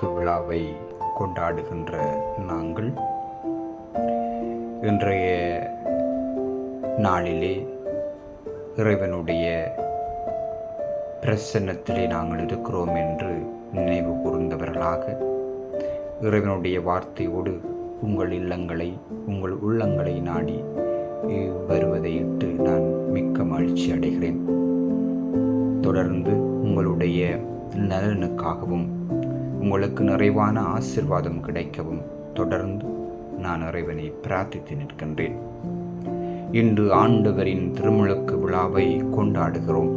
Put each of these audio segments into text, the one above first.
ஆண்டவருடைய விழாவை கொண்டாடுகின்ற நாங்கள் இன்றைய நாளிலே இறைவனுடைய பிரசன்னத்திலே நாங்கள் இருக்கிறோம் என்று நினைவு கூர்ந்தவர்களாக இறைவனுடைய வார்த்தையோடு உங்கள் இல்லங்களை உங்கள் உள்ளங்களை நாடி வருவதை இட்டு நான் மிக்க மகிழ்ச்சி அடைகிறேன். தொடர்ந்து உங்களுடைய நலனுக்காகவும் உங்களுக்கு நிறைவான ஆசிர்வாதம் கிடைக்கவும். தொடர்ந்து நான் இறைவனை பிரார்த்தித்து நிற்கின்றேன். இன்று ஆண்டவரின் திருமுழுக்கு விழாவை கொண்டாடுகிறோம்.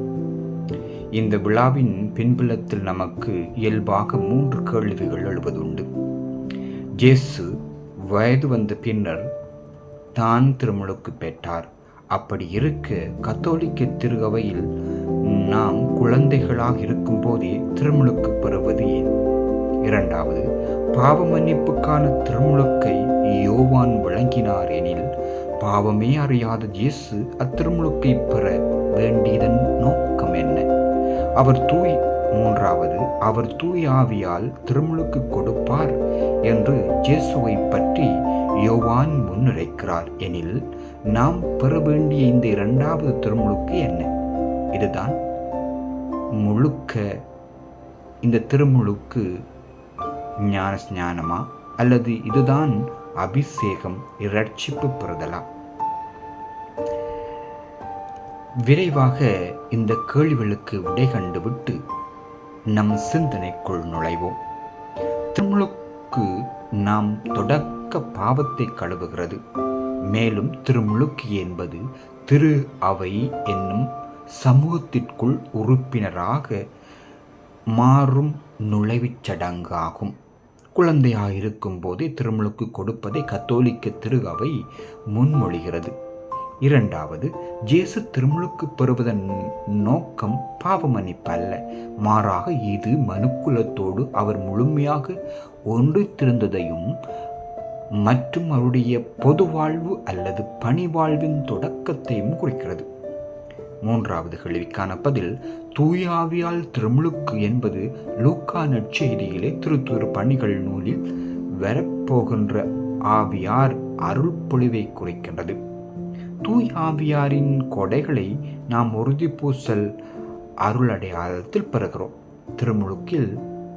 இந்த விழாவின் பின்புலத்தில் நமக்கு இயல்பாக மூன்று கேள்விகள் எழுவதுண்டு. ஜேசு வயது வந்த பின்னர் தான் திருமுழுக்கு பெற்றார். அப்படி இருக்க கத்தோலிக்க திருகவையில் நாம் குழந்தைகளாக இருக்கும்போதே திருமுழுக்கு பெறுவது ஏன்? இரண்டாவது பாவ மன்னிப்புக்கான திருமுழுக்கை யோவான் வழங்கினார் எனில் பாவமே அறியாத இயேசு அத்திருமுழுக்கை பெற வேண்டியதன் நோக்கம் என்ன? அவர் தூய் மூன்றாவது அவர் தூய் ஆவியால் திருமுழுக்கு கொடுப்பார் என்று இயேசுவை பற்றி யோவான் முன்னுரைக்கிறார் எனில் நாம் பெற வேண்டிய இந்த இரண்டாவது திருமுழுக்கு என்ன? இதுதான் முழுக்க இந்த திருமுழுக்கு ஞான ஸ்ஞானமா அல்லது இதுதான் அபிஷேகம் இரட்சிப்பு பெறுதலா விரைவாக இந்த கேள்விகளுக்கு விடை கண்டுவிட்டு நம் சிந்தனைக்குள் நுழைவோம். திருமுழுக்கு நாம் தொடக்க பாவத்தை கழுவுகிறது. மேலும் திருமுழுக்கு என்பது திரு அவை என்னும் சமூகத்திற்குள் உறுப்பினராக மாறும் நுழைவுச் சடங்காகும். குழந்தையாக இருக்கும் போதே திருமுழுக்கு கொடுப்பதை கத்தோலிக்க திருகவை முன்மொழிகிறது. இரண்டாவது ஜேசு திருமுழுக்கு பெறுவதன் நோக்கம் பாவமன்னிப்பல்ல. மாறாக இது மனுக்குலத்தோடு அவர் முழுமையாக ஒன்றித்திருந்ததையும் மற்றும் அவருடைய பொது வாழ்வு அல்லது பணி வாழ்வின் தொடக்கத்தையும் குறிக்கிறது. மூன்றாவது கேள்விக்கான பதில் தூயாவியால் திருமுழுக்கு என்பது லூக்கா நற்செய்தியிலே திருத்தூர் பணிகள் நூலில் வரப்போகின்ற ஆவியார் அருள் பொழிவை குறைக்கின்றது. தூய் ஆவியாரின் கொடைகளை நாம் உறுதி பூசல் அருளடையாளத்தில் பெறுகிறோம். திருமுழுக்கில்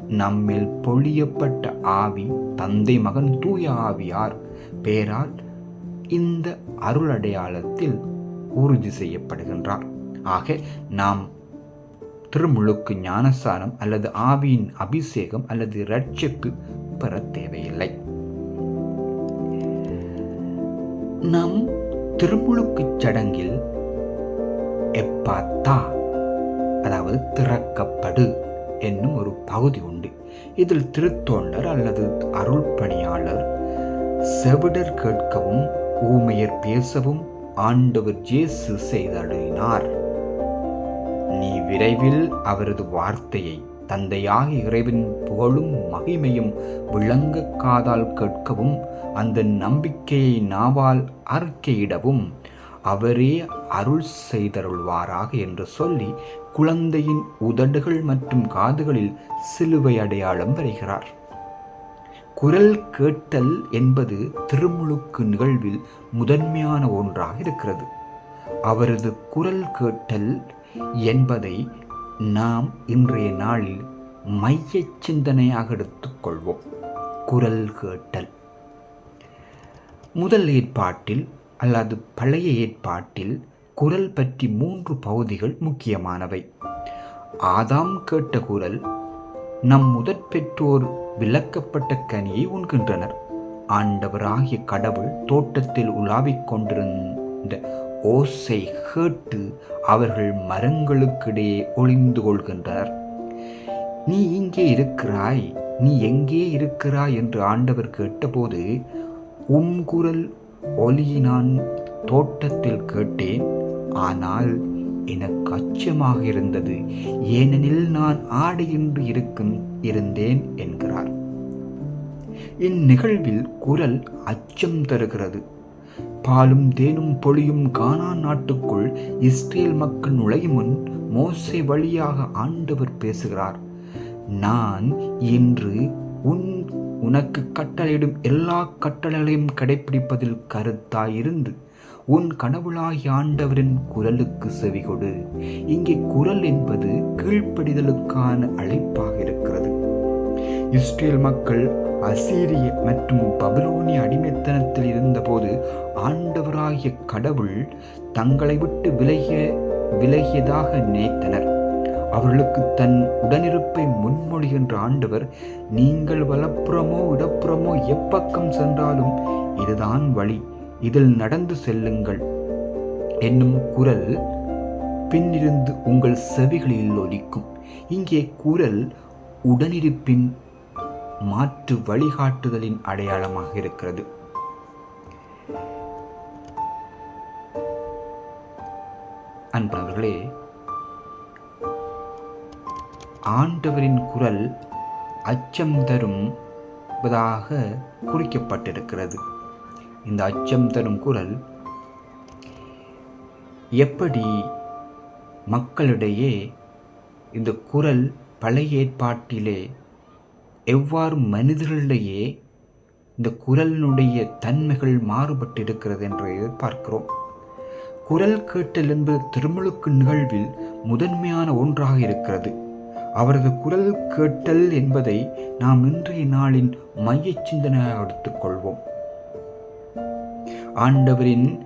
நம்மில் பொழியப்பட்ட ஆவி தந்தை மகன் தூய ஆவியார் பேரால் இந்த அருளடையாளத்தில் உறுதி செய்யப்படுகின்றார். ஆக நாம் திருமுழுக்கு ஞானசாரம் அல்லது ஆவியின் அபிஷேகம் அல்லது ரட்சிப்பு பெற தேவையில்லை. நம் திருமுழுக்குச் சடங்கில் எப்பாத்தா அதாவது திறக்கப்படு என்னும் ஒரு பகுதி உண்டு. இதில் திருத்தொண்டர் அல்லது அருள் பணியாளர் செவிடர் கேட்கவும் ஊமையர் பேசவும் ஆண்டவர் ஜேசு செய்தருளினார். நீ விரைவில் அவரது வார்த்தையை தந்தையாக இறைவன் புகழும் மகிமையும் விளங்க காதால் கேட்கவும் அந்த நம்பிக்கையை நாவால் அறிக்கையிடவும் அவரே அருள் செய்தருள்வாராக என்று சொல்லி குழந்தையின் உதடுகள் மற்றும் காதுகளில் சிலுவை அடையாளம் வருகிறார் குரல் கேட்டல் என்பது திருமுழுக்கு நிகழ்வில் முதன்மையான ஒன்றாக இருக்கிறது. அவரது குரல் கேட்டல் என்பதை நாம் இன்றைய நாளில் மைய சிந்தனையாக எடுத்துக்கொள்வோம் குரல் கேட்டல். முதல் ஏற்பாட்டில் அல்லது பழைய ஏற்பாட்டில் குரல் பற்றி மூன்று பகுதிகள் முக்கியமானவை. ஆதாம் கேட்ட குரல் நம் முதற் பெற்றோர் விளக்கப்பட்ட கனியை உண்கின்றனர். ஆண்டவராகிய கடவுள் தோட்டத்தில் உலாவிக் கொண்டிருந்த ஓசை கேட்டு அவர்கள் மரங்களுக்கிடையே ஒளிந்து கொள்கின்றார். நீ இங்கே இருக்கிறாய் நீ எங்கே இருக்கிறாய்? என்று ஆண்டவர் கேட்டபோது உம் குரல் ஒலியை நான் தோட்டத்தில் கேட்டேன். ஆனால் எனக்கு அச்சமாக இருந்தது. ஏனெனில் நான் ஆடையின்றி இருக்கும் இருந்தேன் என்கிறார். இந்நிகழ்வில் குரல் அச்சம் தருகிறது. பாலும் தேனும் பொழியும் கானா நாட்டுக்குள் இஸ்ரேல் மக்கள் நுழையும் முன் மோசை வழியாக ஆண்டவர் பேசுகிறார். நான் இன்று உன் உனக்கு கட்டளையிடும் எல்லா கட்டளைகளையும் கடைப்பிடிப்பதில் கருத்தாயிருந்து உன் கனவுளாகி ஆண்டவரின் குரலுக்கு செவிகொடு. இங்கே குரல் என்பது கீழ்ப்படிதலுக்கான அழைப்பாக இருக்கும். இஸ்ரேல் மக்கள் அசீரிய மற்றும் பபிலோனிய அடிமைத்தனத்தில் இருந்தபோது ஆண்டவராகிய கடவுள் தங்களை விட்டு விலகிய விலகியதாக நினைத்தனர். அவர்களுக்கு தன் உடனிருப்பை முன்மொழிகின்ற ஆண்டவர் நீங்கள் வலப்புறமோ இடப்புறமோ எப்பக்கம் சென்றாலும் இதுதான் வழி இதில் நடந்து செல்லுங்கள் என்னும் குரல் பின்னிருந்து உங்கள் செவிகளில் ஒலிக்கும். இங்கே குரல் உடனிருப்பின் மாற்று வழிகாட்டுதலின் அடையாளமாக இருக்கிறது. அன்பர்களே ஆண்டவரின் குரல் அச்சம் தரும் குறிக்கப்பட்டிருக்கிறது. இந்த அச்சம் தரும் குரல் எப்படி மக்களிடையே இந்த குரல் பழைய ஏற்பாட்டிலே எவ்வாறு மனிதர்களிடையே இந்த குரலினுடைய தன்மைகள் மாறுபட்டிருக்கிறது என்று பார்க்கிறோம் குரல் கேட்டல் என்பது திருமுழுக்கு நிகழ்வில் முதன்மையான ஒன்றாக இருக்கிறது. அவரது குரல் கேட்டல் என்பதை நாம் இன்றைய நாளின் மைய சிந்தனையாக எடுத்துக்கொள்வோம் ஆண்டவரின்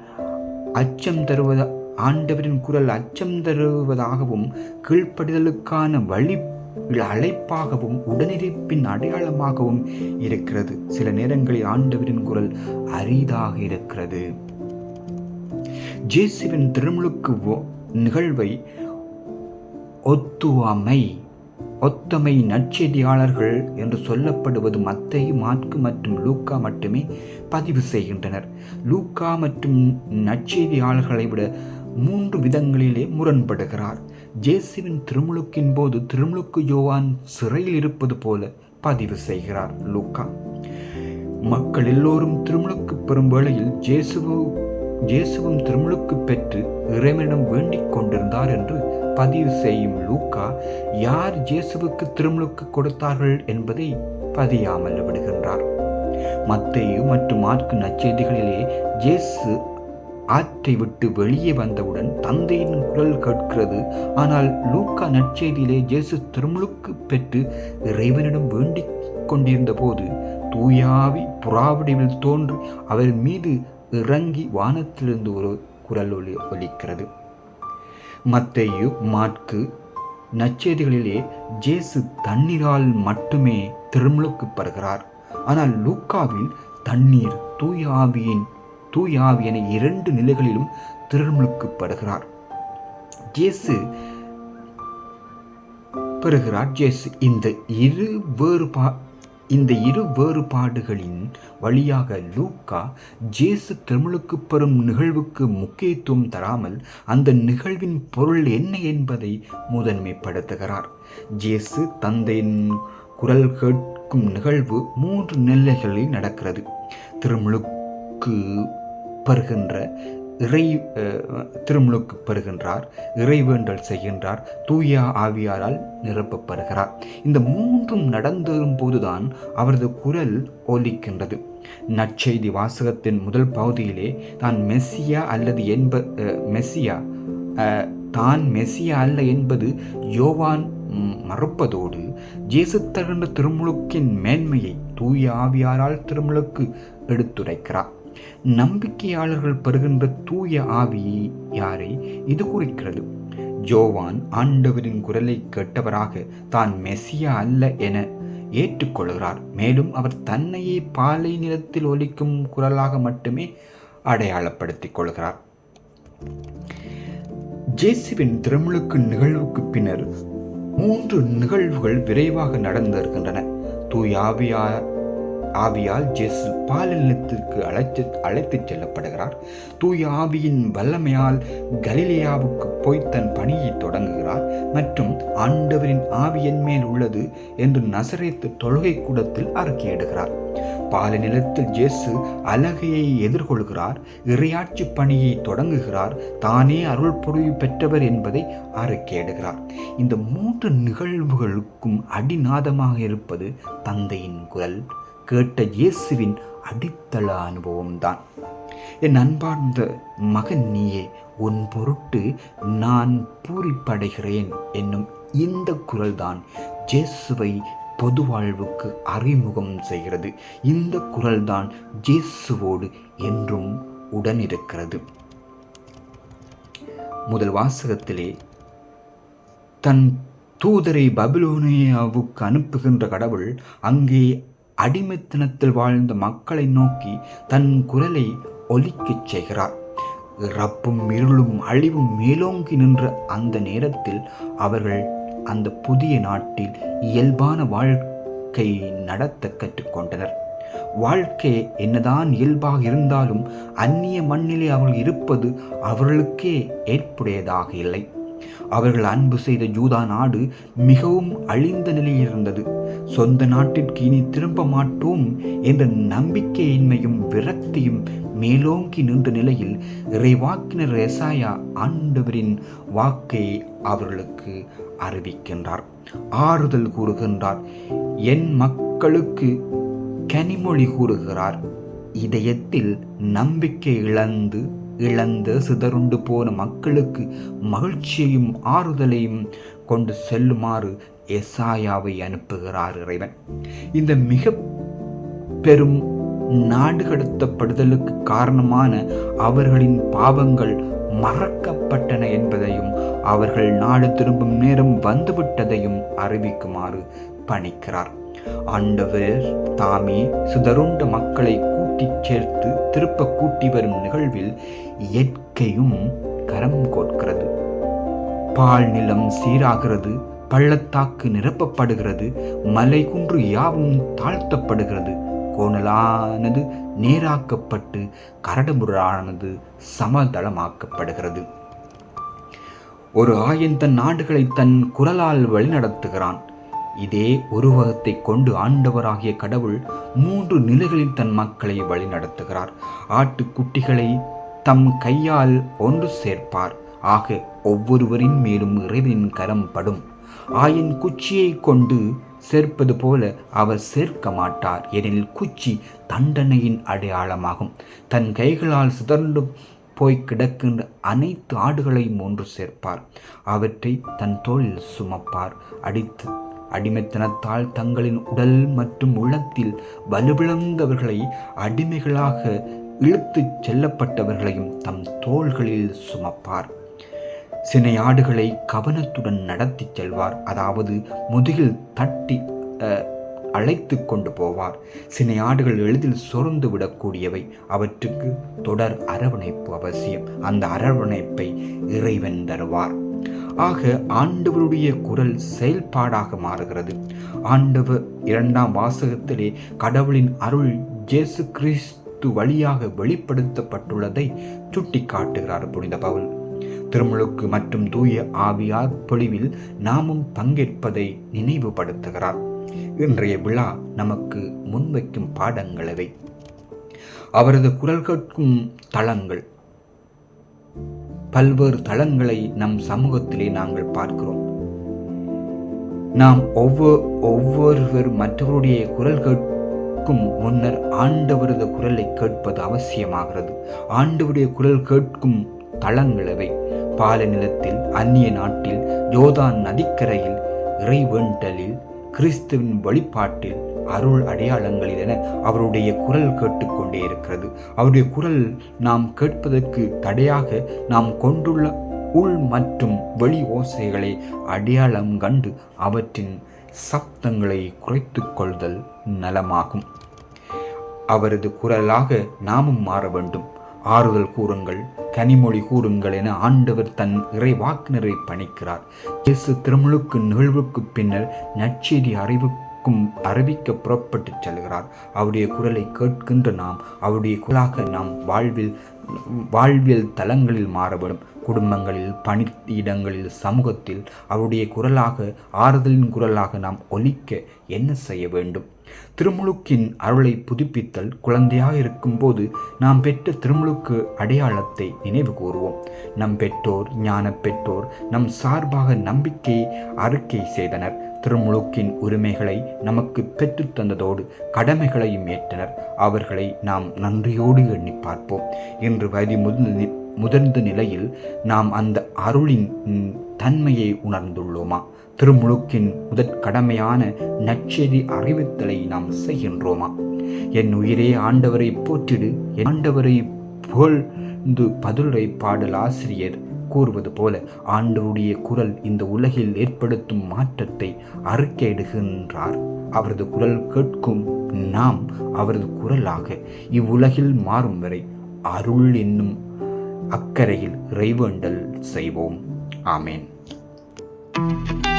அச்சம் தருவத ஆண்டவரின் குரல் அச்சம் தருவதாகவும் கீழ்ப்படிதலுக்கான வழி அழைப்பாகவும் உடனிருப்பின் அடையாளமாகவும் இருக்கிறது. சில நேரங்களில் ஆண்டவரின் குரல் அரிதாக இருக்கிறது. ஜேசுவின் திருமுழுக்கு நிகழ்வை ஒத்துவமை ஒத்தமை நற்செய்தியாளர்கள் என்று சொல்லப்படுவது மத்தை மாற்கு மற்றும் லூக்கா மட்டுமே பதிவு செய்கின்றனர். லூக்கா மற்றும் நற்செய்தியாளர்களை விட மூன்று விதங்களிலே முரண்படுகிறார். ஜேசுவின் திருமுழுக்கின் போது திருமுழுக்கு யோவான் சிறையில் இருப்பது போல பதிவு செய்கிறார் லூக்கா. மக்கள் எல்லோரும் திருமுழுக்கு பெறும் வேளையில் ஜேசுவு ஜேசுவும் திருமுழுக்கு பெற்று இறைவனிடம் வேண்டிக் கொண்டிருந்தார் என்று பதிவு செய்யும் லூக்கா யார் ஜேசுவுக்கு திருமுழுக்கு கொடுத்தார்கள் என்பதை பதியாமல் விடுகின்றார். மத்தையு மற்றும் மார்க்கு நச்செய்திகளிலே ஜேசு ஆற்றை விட்டு வெளியே வந்தவுடன் தந்தையின் குரல் கேட்கிறது. ஆனால் லூக்கா நற்செய்தியிலே ஜேசு திருமுழுக்கு பெற்று இறைவனிடம் வேண்டிக் கொண்டிருந்த போது தூயாவி புறாவடிவில் தோன்றி அவர் மீது இறங்கி வானத்திலிருந்து ஒரு குரல் ஒலி ஒலிக்கிறது. மத்தையு மாட்கு நச்செய்திகளிலே ஜேசு தண்ணீரால் மட்டுமே திருமுழுக்கு பெறுகிறார் ஆனால் லூக்காவில் தண்ணீர் தூயாவியின் ஆவியின் தூய என இரண்டு நிலைகளிலும் திருமுழுக்கு படுகிறார் ஜேசு பெறுகிறார். ஜேசு இந்த இரு வேறுபா இந்த இரு வேறுபாடுகளின் வழியாக லூக்கா ஜேசு திருமலுக்கு பெறும் நிகழ்வுக்கு முக்கியத்துவம் தராமல் அந்த நிகழ்வின் பொருள் என்ன என்பதை முதன்மைப்படுத்துகிறார். ஜேசு தந்தையின் குரல் கேட்கும் நிகழ்வு மூன்று நிலைகளில் நடக்கிறது. திருமுழுக்கு பெறுகின்ற இறை திருமுழுக்கு பெறுகின்றார் இறைவேண்டல் செய்கின்றார் தூய ஆவியாரால் நிரப்பப்படுகிறார். இந்த மூன்றும் நடந்தரும் போதுதான் அவரது குரல் ஒலிக்கின்றது. நற்செய்தி வாசகத்தின் முதல் பகுதியிலே தான் மெஸ்ஸியா அல்லது என்ப மெஸ்ஸியா தான் மெஸ்ஸியா அல்ல என்பது யோவான் மறுப்பதோடு ஜேசு தகுந்த திருமுழுக்கின் மேன்மையை தூய ஆவியாரால் திருமுழுக்கு எடுத்துரைக்கிறார். நம்பிக்கையாளர்கள் பெறுகின்ற தூய ஆவி யாரை? இது குறிக்கிறது. ஜோவான் ஆண்டவரின் குரலை கேட்டவராக தான் மெசியா அல்ல என ஏற்றுக்கொள்கிறார். மேலும் அவர் தன்னையே பாலை நிலத்தில் ஒலிக்கும் குரலாக மட்டுமே அடையாளப்படுத்திக் கொள்கிறார். ஜேசுவின் திருமுழுக்கு நிகழ்வுக்கு பின்னர் மூன்று நிகழ்வுகள் விரைவாக நடந்திருக்கின்றன தூயாவியார் ஆவியால் ஜெசு பாலினத்திற்கு அழைத்து அழைத்துச் செல்லப்படுகிறார். தூய ஆவியின் வல்லமையால் கலிலேயாவுக்கு போய் தன் பணியை தொடங்குகிறார். மற்றும் ஆண்டவரின் ஆவியின் மேல் உள்ளது என்று நசரேத்து தொழுகை கூடத்தில் அறிக்கையிடுகிறார் பால நிலத்தில் ஜேசு அழகையை எதிர்கொள்கிறார். இறையாட்சி பணியை தொடங்குகிறார். தானே அருள் பொருள் பெற்றவர் என்பதை அறிக்கையிடுகிறார் இந்த மூன்று நிகழ்வுகளுக்கும் அடிநாதமாக இருப்பது தந்தையின் குரல். கேட்ட இயேசுவின் அடித்தள அனுபவம்தான். என் அன்பார்ந்த மகன் நீயே உன் பொருட்டு நான் பூரிப்படைகிறேன் என்னும் இந்த குரல்தான் ஜேசுவை பொது வாழ்வுக்கு அறிமுகம் செய்கிறது. இந்த குரல்தான் ஜேசுவோடு என்றும் உடனிருக்கிறது. முதல் வாசகத்திலே தன் தூதரை பபிலோனியாவுக்கு அனுப்புகின்ற கடவுள் அங்கே அடிமைத்தனத்தில் வாழ்ந்த மக்களை நோக்கி தன் குரலை ஒலிக்கச் செய்கிறார். இறப்பும் இருளும் அழிவும் மேலோங்கி நின்ற அந்த நேரத்தில் அவர்கள் அந்த புதிய நாட்டில் இயல்பான வாழ்க்கை நடத்த கற்றுக்கொண்டனர். வாழ்க்கை என்னதான் இயல்பாக இருந்தாலும் அந்நிய மண்ணிலே அவர்கள் இருப்பது அவர்களுக்கே ஏற்புடையதாக இல்லை. அவர்கள் அன்பு செய்த ஜூதா நாடு மிகவும் அழிந்த நிலையில் இருந்தது. சொந்த நாட்டிற்கு இனி திரும்ப மாட்டோம் என்ற நம்பிக்கையின்மையும் விரக்தியும் மேலோங்கி நின்ற நிலையில் இறைவாக்கினர் எசாயா ஆண்டவரின் வாக்கை அவர்களுக்கு அறிவிக்கின்றார். ஆறுதல் கூறுகின்றார். என் மக்களுக்கு கனிமொழி கூறுகிறார். இதயத்தில் நம்பிக்கை இழந்து இழந்து சிதறுண்டு போன மக்களுக்கு மகிழ்ச்சியையும் ஆறுதலையும் கொண்டு செல்லுமாறு எசாயாவை அனுப்புகிறார் இறைவன். இந்த மிக பெரும் நாடு கடத்தப்படுதலுக்கு காரணமான அவர்களின் பாவங்கள் மறக்கப்பட்டன என்பதையும் அவர்கள் நாடு திரும்பும் நேரம் வந்துவிட்டதையும் அறிவிக்குமாறு பணிக்கிறார். ஆண்டவர் தாமே சிதறுண்ட மக்களை கூட்டிச் சேர்த்து திருப்ப கூட்டி வரும் நிகழ்வில் இயற்கையும் கரம் கோட்கிறது பால் நிலம் சீராகிறது பள்ளத்தாக்கு நிரப்பப்படுகிறது மலை குன்று யாவும் தாழ்த்தப்படுகிறது. கோணலானது நேராக்கப்பட்டு கரடுமுரடானது சமதளமாக்கப்படுகிறது. ஒரு ஆயன் தன் நாடுகளை தன் குரலால் வழிநடத்துகிறான். இதே உருவகத்தை கொண்டு ஆண்டவராகிய கடவுள் மூன்று நிலைகளில் தன் மக்களை வழிநடத்துகிறார். ஆட்டுக்குட்டிகளை தம் கையால் ஒன்று சேர்ப்பார். ஆக ஒவ்வொருவரின் மேலும் இறைவனின் கரம் படும். ஆயின் குச்சியை கொண்டு சேர்ப்பது போல அவர் சேர்க்க மாட்டார். எனில் குச்சி தண்டனையின் அடையாளமாகும். தன் கைகளால் சிதறண்டு போய் கிடக்கின்ற அனைத்து ஆடுகளையும் ஒன்று சேர்ப்பார். அவற்றை தன் தோளில் சுமப்பார். அடித்து அடிமைத்தனத்தால் தங்களின் உடல் மற்றும் உள்ளத்தில் வலுவிழந்தவர்களை அடிமைகளாக இழுத்துச் செல்லப்பட்டவர்களையும் தம் தோள்களில் சுமப்பார். சினை ஆடுகளை கவனத்துடன் நடத்தி செல்வார். அதாவது முதுகில் தட்டி அழைத்து கொண்டு போவார். சினை ஆடுகள் எளிதில் சொர்ந்து விடக்கூடியவை. அவற்றுக்கு தொடர் அரவணைப்பு அவசியம். அந்த அரவணைப்பை இறைவன் தருவார். ஆக ஆண்டவருடைய குரல் செயல்பாடாக மாறுகிறது. ஆண்டவர் இரண்டாம் வாசகத்திலே கடவுளின் அருள் ஜேசு கிறிஸ்து வழியாக வெளிப்படுத்தப்பட்டுள்ளதை சுட்டி காட்டுகிறார் புனித பவுல். திருமுழுக்கு மற்றும் தூய ஆவியார் பொழிவில் நாமும் பங்கேற்பதை நினைவுபடுத்துகிறார். இன்றைய விழா நமக்கு முன்வைக்கும் பாடங்களவை. அவரது குரல் கேட்கும் தளங்கள். பல்வேறு தளங்களை நம் சமூகத்திலே நாங்கள் பார்க்கிறோம். நாம் ஒவ்வொரு ஒவ்வொருவர் மற்றவருடைய குரல் கேட்கும் முன்னர் ஆண்டவரது குரலை கேட்பது அவசியமாகிறது. ஆண்டவருடைய குரல் கேட்கும் தளங்களவை பால நிலத்தில் அந்நிய நாட்டில் ஜோதான் நதிக்கரையில் இறைவேண்டலில் கிறிஸ்துவின் வழிபாட்டில் அருள் அடையாளங்களில் என அவருடைய குரல் கேட்டுக்கொண்டே இருக்கிறது. அவருடைய குரல் நாம் கேட்பதற்கு தடையாக நாம் கொண்டுள்ள உள் மற்றும் வெளி ஓசைகளை அடையாளம் கண்டு அவற்றின் சப்தங்களை குறைத்து கொள்தல் நலமாகும். அவரது குரலாக நாமும் மாற வேண்டும். ஆறுதல் கூறுங்கள் கனிமொழி கூறுங்கள் என ஆண்டவர் தன் இறை வாக்கினரை பணிக்கிறார். இயேசு திருமுழுக்கு நிகழ்வுக்கு பின்னர் நற்செய்தி அறிவு க்கும் அறிவிக்க புறப்பட்டு செல்கிறார். அவருடைய குரலை கேட்கின்ற நாம் அவருடைய குரலாக நாம் வாழ்வில் வாழ்வியல் தலங்களில் மாறப்படும். குடும்பங்களில் பணியிடங்களில் சமூகத்தில் அவருடைய குரலாக ஆறுதலின் குரலாக நாம் ஒலிக்க என்ன செய்ய வேண்டும்? திருமுழுக்கின் அருளை புதுப்பித்தல் குழந்தையாக இருக்கும்போது நாம் பெற்ற திருமுழுக்கு அடையாளத்தை நினைவு கூறுவோம். நம் பெற்றோர் ஞான பெற்றோர் நம் சார்பாக நம்பிக்கையை அறிக்கை செய்தனர். திருமுழுக்கின் உரிமைகளை நமக்கு பெற்றுத் தந்ததோடு கடமைகளையும் ஏற்றனர். அவர்களை நாம் நன்றியோடு எண்ணி பார்ப்போம். இன்று வயது முதிர்ந்த முதிர்ந்த நிலையில் நாம் அந்த அருளின் தன்மையை உணர்ந்துள்ளோமா? திருமுழுக்கின் முதற் கடமையான நற்செய்தி அறிவித்தலை நாம் செய்கின்றோமா? என் உயிரே ஆண்டவரை போற்றிடு. ஆண்டவரை புகழ்ந்து பதிலுரை பாடல் ஆசிரியர் கூறுவது போல ஆண்டவருடைய குரல் இந்த உலகில் ஏற்படுத்தும் மாற்றத்தை அறிக்கையிடுகின்றார் அவரது குரல் கேட்கும் நாம் அவரது குரலாக இவ்வுலகில் மாறும் வரை அருள் என்னும் அக்கறையில் இறைவேண்டல் செய்வோம். ஆமேன். thank you